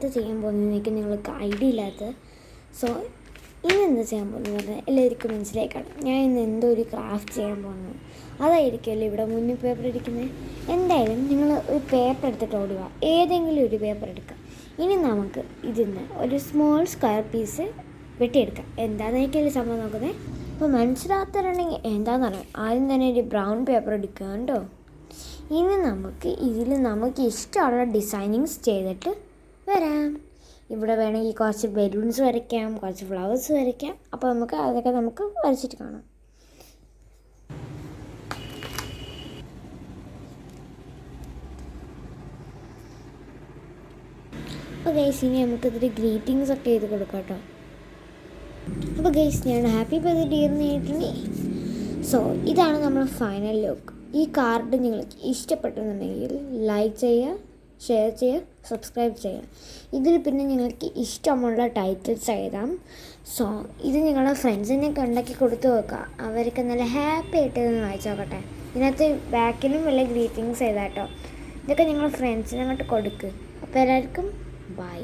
എന്താ ചെയ്യാൻ പോകുന്നതെന്നൊക്കെ നിങ്ങൾക്ക് ഐഡിയ ഇല്ലാത്തത് സോ ഇന്ന് എന്താ ചെയ്യാൻ പോകുന്നത് പറഞ്ഞാൽ എല്ലാവർക്കും മനസ്സിലായി ഞാൻ ഇന്ന് എന്തോ ഒരു ക്രാഫ്റ്റ് ചെയ്യാൻ പോകുന്നത് അതായിരിക്കുമല്ലോ ഇവിടെ മുന്നിൽ പേപ്പർ ഇരിക്കുന്നത് എന്തായാലും നിങ്ങൾ ഒരു പേപ്പർ എടുത്തിട്ട് ഓടുക. ഏതെങ്കിലും ഒരു പേപ്പർ എടുക്കുക. ഇനി നമുക്ക് ഇതിന്ന് ഒരു സ്മോൾ സ്ക്വയർ പീസ് വെട്ടിയെടുക്കാം. എന്താണെന്നൊക്കെയല്ലേ സംഭവം നോക്കുന്നത് അപ്പോൾ മനസ്സിലാത്തവരുണ്ടെങ്കിൽ എന്താണെന്നറിയാം ആദ്യം തന്നെ ഒരു ബ്രൗൺ പേപ്പർ എടുക്കുക കേട്ടോ ഇനി നമുക്ക് ഇതിൽ നമുക്ക് ഇഷ്ടമുള്ള ഡിസൈനിങ്സ് ചെയ്തിട്ട് വരാം. ഇവിടെ വേണമെങ്കിൽ കുറച്ച് ബലൂൺസ് വരയ്ക്കാം കുറച്ച് ഫ്ലവേഴ്സ് വരയ്ക്കാം. അപ്പോൾ നമുക്ക് അതൊക്കെ നമുക്ക് വരച്ചിട്ട് കാണാം. അപ്പോൾ ഗൈസ് ഇനി നമുക്കിതിൽ ഗ്രീറ്റിങ്സ് ഒക്കെ ചെയ്ത് കൊടുക്കാം കേട്ടോ അപ്പോൾ ഗൈസ് ഞാൻ ഹാപ്പി ബർത്ത്ഡേ എന്ന് പറഞ്ഞിട്ടുണ്ടെങ്കിൽ സോ ഇതാണ് നമ്മുടെ ഫൈനൽ ലുക്ക് ഈ കാർഡ് നിങ്ങൾക്ക് ഇഷ്ടപ്പെട്ടെന്നുണ്ടെങ്കിൽ ലൈക്ക് ചെയ്യുക ഷെയർ ചെയ്യുക സബ്സ്ക്രൈബ് ചെയ്യുക ഇതിൽ പിന്നെ നിങ്ങൾക്ക് ഇഷ്ടമുള്ള ടൈറ്റിൽസ് എഴുതാം. സോ ഇത് നിങ്ങളുടെ ഫ്രണ്ട്സിനെ ഉണ്ടാക്കി കൊടുത്തു നോക്കുക അവർക്ക് നല്ല ഹാപ്പി ആയിട്ട് ഇതൊന്ന് വായിച്ചു നോക്കട്ടെ. ഇതിനകത്ത് ബാക്കിലും വല്ല ഗ്രീറ്റിങ്സ് എഴുതാട്ടോ ഇതൊക്കെ നിങ്ങളുടെ ഫ്രണ്ട്സിനെ അങ്ങോട്ട് കൊടുക്ക്. അപ്പോൾ എല്ലാവർക്കും ബൈ